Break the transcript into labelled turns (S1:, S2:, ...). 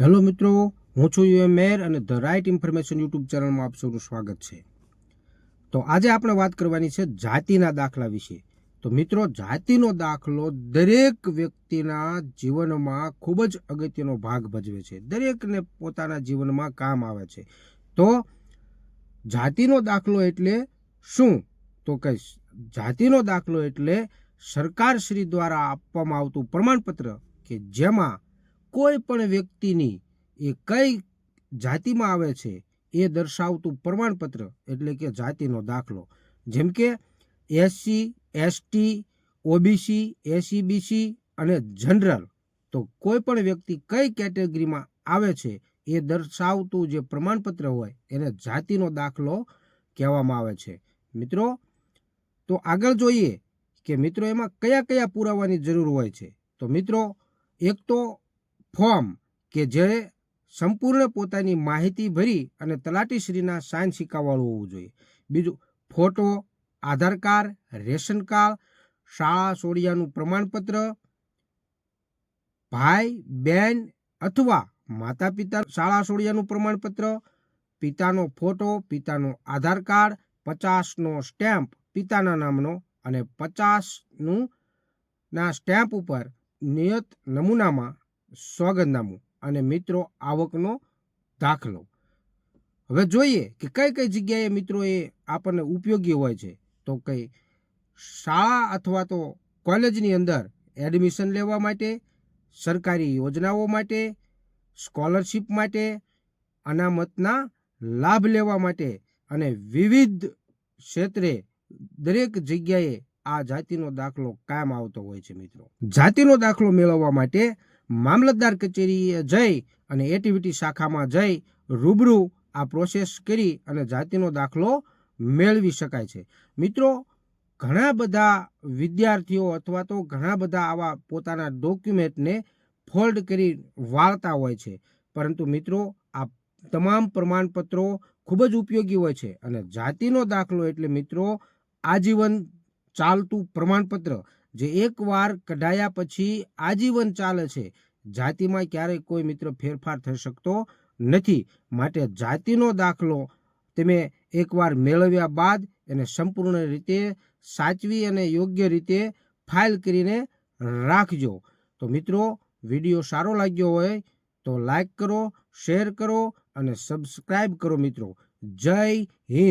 S1: Hello મિત્રો, હું છું યુએમ મેર અને ધ રાઇટ ઇન્ફોર્મેશન યુટ્યુબ ચેનલમાં આપ સૌનું સ્વાગત છે. તો આજે આપણે વાત કરવાની છે જાતિના દાખલા વિશે. તો મિત્રો, જાતિનો દાખલો દરેક વ્યક્તિના જીવનમાં ખૂબ જ અગત્યનો ભાગ ભજવે છે. દરેકને પોતાના જીવનમાં કામ આવે છે. તો જાતિનો દાખલો એટલે શું? તો કહીશ જાતિનો દાખલો એટલે સરકારશ્રી દ્વારા આપવામાં આવતું પ્રમાણપત્ર કે જેમાં કોઈ પણ વ્યક્તિની એ કઈ જાતિમાં આવે છે એ દર્શાવતું પ્રમાણપત્ર એટલે કે જાતિનો દાખલો. જેમ કે એસસી એસટી ઓબીસી એસીબીસી અને જનરલ. તો કોઈ પણ વ્યક્તિ કઈ કેટેગરીમાં આવે છે એ દર્શાવતું જે પ્રમાણપત્ર હોય એને જાતિનો દાખલો કહેવામાં આવે છે. મિત્રો, તો આગળ જોઈએ કે મિત્રો એમાં કયા કયા પુરાવાની જરૂર હોય છે. તો મિત્રો, એક તો ફોર્મ કે જે સંપૂર્ણ પોતાની માહિતી ભરી અને તલાટીશ્રીના સાઇન સિક્કાવાળું હોવું જોઈએ. બીજું, photo, Aadhaar card, ration card, શાળા સોડિયાનું પ્રમાણપત્ર, ભાઈ, બેન અથવા માતા પિતા શાળા સોડિયાનું પ્રમાણપત્ર, પિતાનો ફોટો, પિતાનો આધાર કાર્ડ, પચાસનો સ્ટેમ્પ, પિતાના નામનો અને પચાસનું ના સ્ટેમ્પ ઉપર નિયત નમૂનામાં સોગંદનામું અને મિત્રો આવકનો દાખલો. હવે જોઈએ કે કઈ કઈ જગ્યાએ મિત્રો એ આપણને ઉપયોગી હોય છે. તો કઈ શાળા અથવા તો કોલેજની અંદર એડમિશન લેવા માટે, સરકારી યોજનાઓ માટે, સ્કોલરશિપ માટે, અનામતના લાભ લેવા માટે અને વિવિધ ક્ષેત્રે દરેક જગ્યાએ આ જાતિનો દાખલો કાયમ આવતો હોય છે મિત્રો. જાતિનો દાખલો મેળવવા માટે મામલતદાર કચેરીએ જઈ અને એટીવીટી શાખામાં જઈ રૂબરૂ આ પ્રોસેસ કરી અને જાતિનો દાખલો મેળવી શકાય છે. મિત્રો, ઘણા બધા વિદ્યાર્થીઓ અથવા તો ઘણા બધા આવા પોતાના ડોક્યુમેન્ટને ફોલ્ડ કરી વાળતા હોય છે. પરંતુ મિત્રો, આ તમામ પ્રમાણપત્રો ખૂબ જ ઉપયોગી હોય છે અને જાતિનો દાખલો એટલે મિત્રો, આજીવન ચાલતું પ્રમાણપત્ર જે એકવાર કઢાયા પછી આજીવન ચાલે છે. જાતિમાં ક્યારેય કોઈ મિત્ર ફેરફાર થઈ શકતો નથી. માટે જાતિનો દાખલો તમે એકવાર મેળવ્યા બાદ એને સંપૂર્ણ રીતે સાચવી અને યોગ્ય રીતે ફાઇલ કરીને રાખજો. તો મિત્રો, વીડિયો સારો લાગ્યો હોય તો લાઈક કરો, શેર કરો અને સબસ્ક્રાઈબ કરો મિત્રો. જય હિન્દ!